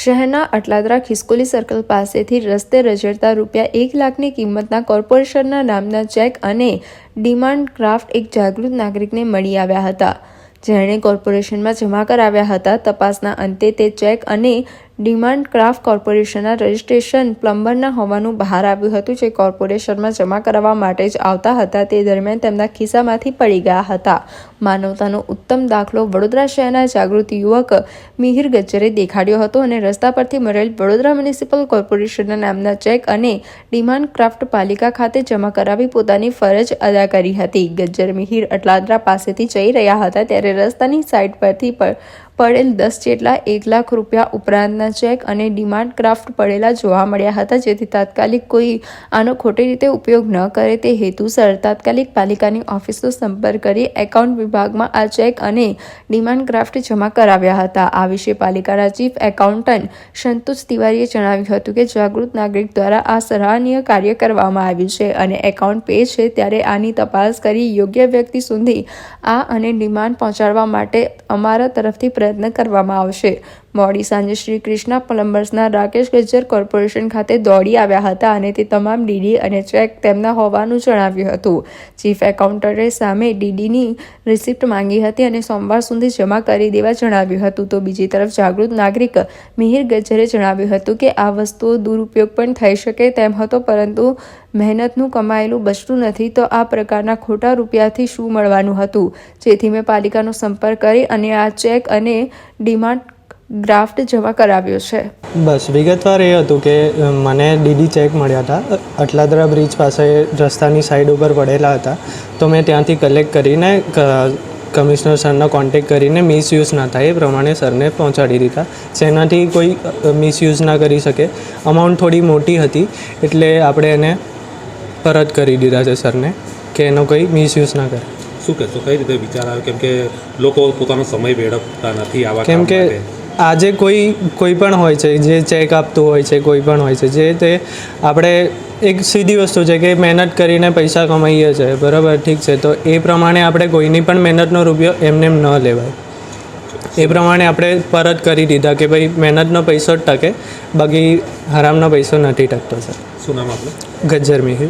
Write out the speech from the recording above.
શહેરના અટલાદરા ખિસકોલી સર્કલ પાસેથી રસ્તે રજડતા રૂપિયા એક લાખની કિંમતના કોર્પોરેશનના નામના ચેક અને ડિમાન્ડ ડ્રાફ્ટ એક જાગૃત નાગરિકને મળી આવ્યા હતા. જેણે કોર્પોરેશનમાં જમા કરાવ્યા હતા તપાસના અંતે તે ચેક અને ડિમાન્ડ ક્રાફ્ટ કોર્પોરેશનના રજિસ્ટ્રેશન પ્લમ્બરના હોવાનું બહાર આવ્યું હતું, જે કોર્પોરેશનમાં જમા કરાવવા માટે જ આવતા હતા. તે દરમિયાન તેમના ખિસ્સામાંથી પડી ગયા હતા. માનવતાનો ઉત્તમ દાખલો વડોદરા શહેરના જાગૃત યુવક મિહિર ગજ્જરે દેખાડ્યો હતો અને રસ્તા પરથી મળેલ વડોદરા મ્યુનિસિપલ કોર્પોરેશનના નામના ચેક અને ડિમાન્ડ ક્રાફ્ટ પાલિકા ખાતે જમા કરાવી પોતાની ફરજ અદા કરી હતી. ગજ્જર મિહિર અટલાદરા પાસેથી જઈ રહ્યા હતા, ત્યારે રસ્તાની સાઈડ પરથી પડેલ દસ જેટલા એક લાખ રૂપિયા ઉપરાંતના ચેક અને ડિમાન્ડ ક્રાફ્ટ પડેલા જોવા મળ્યા હતા, જેથી તાત્કાલિક કોઈ આનો ખોટી રીતે ઉપયોગ ન કરે તે હેતુસર તાત્કાલિક પાલિકાની ઓફિસનો સંપર્ક કરી એકાઉન્ટ વિભાગમાં આ ચેક અને ડિમાન્ડ ક્રાફ્ટ જમા કરાવ્યા હતા. આ વિશે પાલિકાના ચીફ એકાઉન્ટન્ટ સંતોષ તિવારીએ જણાવ્યું હતું કે જાગૃત નાગરિક દ્વારા આ સરાહનીય કાર્ય કરવામાં આવ્યું છે અને એકાઉન્ટ પે છે ત્યારે આની તપાસ કરી યોગ્ય વ્યક્તિ સુધી આ અને ડિમાન્ડ પહોંચાડવા માટે અમારા તરફથી પ્રયત્ન કરવામાં આવશે. મોડી સાંજે શ્રી કૃષ્ણા પ્લમ્બર્સના રાકેશ ગજ્જર કોર્પોરેશન ખાતે દોડી આવ્યા હતા અને તે તમામ ડીડી અને ચેક તેમના હોવાનું જણાવ્યું હતું. ચીફ એકાઉન્ટન્ટે સામે ડીડીની રિસિપ્ટ માંગી હતી અને સોમવાર સુધી જમા કરી દેવા જણાવ્યું હતું. તો બીજી તરફ જાગૃત નાગરિક મિહિર ગજ્જરે જણાવ્યું હતું કે આ વસ્તુઓ દુરુપયોગ પણ થઈ શકે તેમ હતો, પરંતુ મહેનતનું કમાયેલું બચતું નથી, તો આ પ્રકારના ખોટા રૂપિયાથી શું મળવાનું હતું? જેથી મેં પાલિકાનો સંપર્ક કરી અને આ ચેક અને ડિમાન્ડ ડ્રાફ્ટ જમા કરાવ્યો છે. બસ વિગતવાર એ હતું કે મને ડીડી ચેક મળ્યા હતા. અટલાદરા બ્રિજ પાસે રસ્તાની સાઈડ ઉપર પડેલા હતા. તો મેં ત્યાંથી કલેક્ટ કરીને કમિશનર સરનો કોન્ટેક કરીને મિસયુઝ ના થાય એ પ્રમાણે સરને પહોંચાડી દીધા. જેનાથી કોઈ મિસયુઝ ના કરી શકે. અમાઉન્ટ થોડી મોટી હતી એટલે આપણે એને પરત કરી દીધા છે સરને કે એનો કોઈ મિસયુઝ ના કરે. શું કહેશો કઈ રીતે વિચાર આવ્યો? કેમ કે લોકો પોતાનો સમય વેડફતા નથી આવા કેમ કે આજે કોઈ કોઈ પણ હોય છે જે ચેક આપતું હોય છે કોઈ પણ હોય છે જે તે આપણે એક સીધી વસ્તુ છે કે મહેનત કરીને પૈસા કમાઈએ છીએ બરાબર ઠીક છે તો એ પ્રમાણે આપણે કોઈની પણ મહેનતનો રૂપિયો એમને એમ ન લેવાય. એ પ્રમાણે આપણે પરત કરી દીધા કે ભાઈ મહેનતનો પૈસો જ ટકે બાકી હરામનો પૈસો નથી ટકતો સર. શું નામ આપનું? ગજ્જર મિહિર.